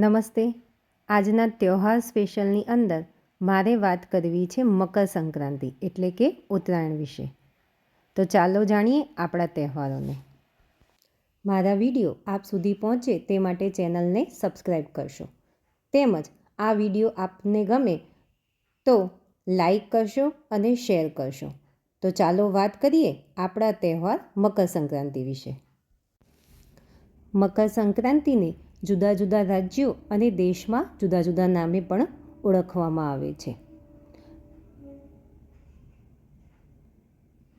નમસ્તે. આજના તહેવાર સ્પેશિયલની અંદર મારે વાત કરવી છે મકર સંક્રાંતિ એટલે કે ઉત્તરાયણ વિશે. તો ચાલો જાણીએ આપણા તહેવારોને મારા વીડિયો આપ સુધી પહોંચે તે માટે ચેનલને સબસ્ક્રાઈબ કરશો. તેમજ આ વીડિયો આપને ગમે તો લાઈક કરશો અને શેર કરશો. તો ચાલો વાત કરીએ આપણા તહેવાર મકર સંક્રાંતિ વિશે. મકર સંક્રાંતિને જુદા જુદા રાજ્યો અને દેશમાં જુદા જુદા નામે પણ ઓળખવામાં આવે છે.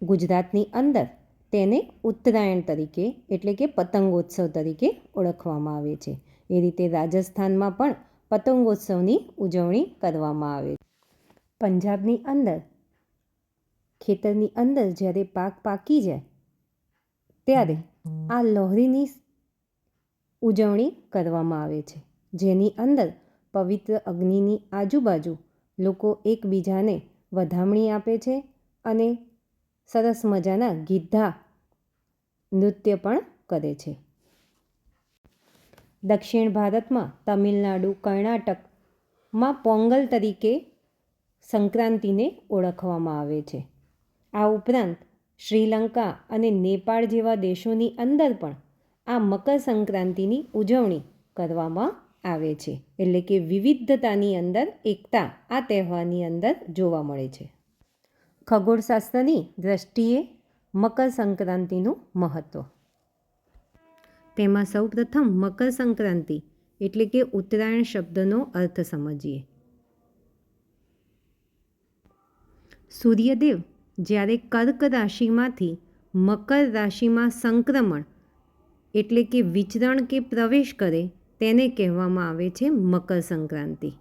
ગુજરાતની અંદર તેને ઉત્તરાયણ તરીકે એટલે કે પતંગોત્સવ તરીકે ઓળખવામાં આવે છે. એ રીતે રાજસ્થાનમાં પણ પતંગોત્સવની ઉજવણી કરવામાં આવે છે. પંજાબની અંદર, ખેતરની અંદર જ્યારે પાક પાકી જાય, ત્યારે આ લોહરીની ઉજવણી કરવામાં આવે છે. જેની અંદર પવિત્ર અગ્નિની આજુબાજુ લોકો એકબીજાને વધામણી આપે છે અને સરસ મજાના ગીધા નૃત્ય પણ કરે છે. દક્ષિણ ભારતમાં તમિલનાડુ, કર્ણાટકમાં પોંગલ તરીકે સંક્રાંતિને ઓળખવામાં આવે છે. આ ઉપરાંત શ્રીલંકા અને નેપાળ જેવા દેશોની અંદર પણ આ મકર સંક્રાંતિની ઉજવણી કરવામાં આવે છે. એટલે કે વિવિધતાની અંદર એકતા આ તહેવારની અંદર જોવા મળે છે. ખગોળશાસ્ત્રની દ્રષ્ટિએ મકર સંક્રાંતિનું મહત્ત્વ તેમાં સૌપ્રથમ મકર સંક્રાંતિ એટલે કે ઉત્તરાયણ શબ્દનો અર્થ સમજીએ. સૂર્યદેવ જ્યારે કર્ક રાશિમાંથી મકર રાશિમાં સંક્રમણ એટલે કે વિચરણ કે પ્રવેશ કરે તેને કહેવામાં આવે છે મકર સંક્રાંતિ.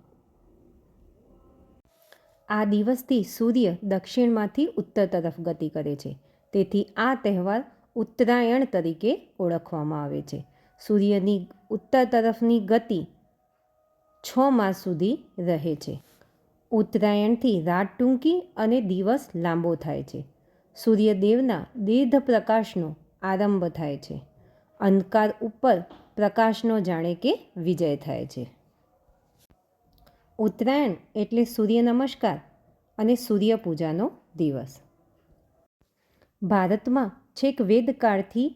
આ દિવસથી સૂર્ય દક્ષિણમાંથી ઉત્તર તરફ ગતિ કરે છે. તેથી આ તહેવાર ઉત્તરાયણ તરીકે ઓળખવામાં આવે છે. સૂર્યની ઉત્તર તરફની ગતિ છ માસ સુધી રહે છે. ઉત્તરાયણથી રાત ટૂંકી અને દિવસ લાંબો થાય છે. સૂર્યદેવના દીર્ઘ પ્રકાશનો આરંભ થાય છે. અંધકાર ઉપર પ્રકાશનો જાણે કે વિજય થાય છે. ઉત્તરાયણ એટલે સૂર્ય નમસ્કાર અને સૂર્યપૂજાનો દિવસ. ભારતમાં છેક વેદકાળથી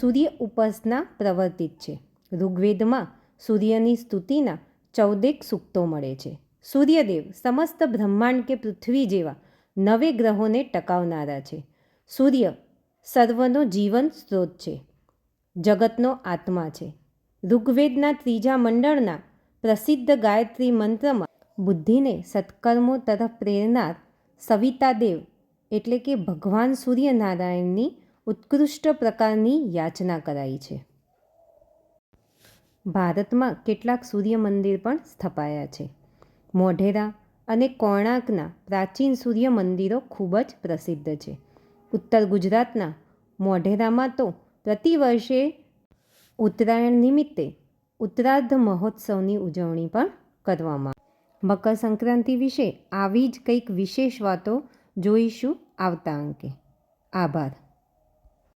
સૂર્ય ઉપાસના પ્રવર્તિત છે. ઋગ્વેદમાં સૂર્યની સ્તુતિના ચૌદેક સૂક્તો મળે છે. સૂર્યદેવ સમસ્ત બ્રહ્માંડ કે પૃથ્વી જેવા નવે ગ્રહોને ટકાવનારા છે. સૂર્ય સર્વનો જીવન સ્ત્રોત છે. જગતનો આત્મા છે. ઋગ્વેદના ત્રીજા મંડળના પ્રસિદ્ધ ગાયત્રી મંત્રમાં બુદ્ધિને સત્કર્મો તરફ પ્રેરનાર સવિતાદેવ એટલે કે ભગવાન સૂર્યનારાયણની ઉત્કૃષ્ટ પ્રકારની યાચના કરાઈ છે. ભારતમાં કેટલાક સૂર્ય મંદિર પણ સ્થપાયા છે. મોઢેરા અને કોણાર્કના પ્રાચીન સૂર્ય મંદિરો ખૂબ જ પ્રસિદ્ધ છે. ઉત્તર ગુજરાતના મોઢેરામાં તો પ્રતિવર્ષે ઉત્તરાયણ નિમિત્તે ઉત્તરાર્ધ મહોત્સવની ઉજવણી પણ કરવામાં મકર સંક્રાંતિ વિશે આવી જ કંઈક વિશેષ વાતો જોઈશું આવતા અંકે. આભાર.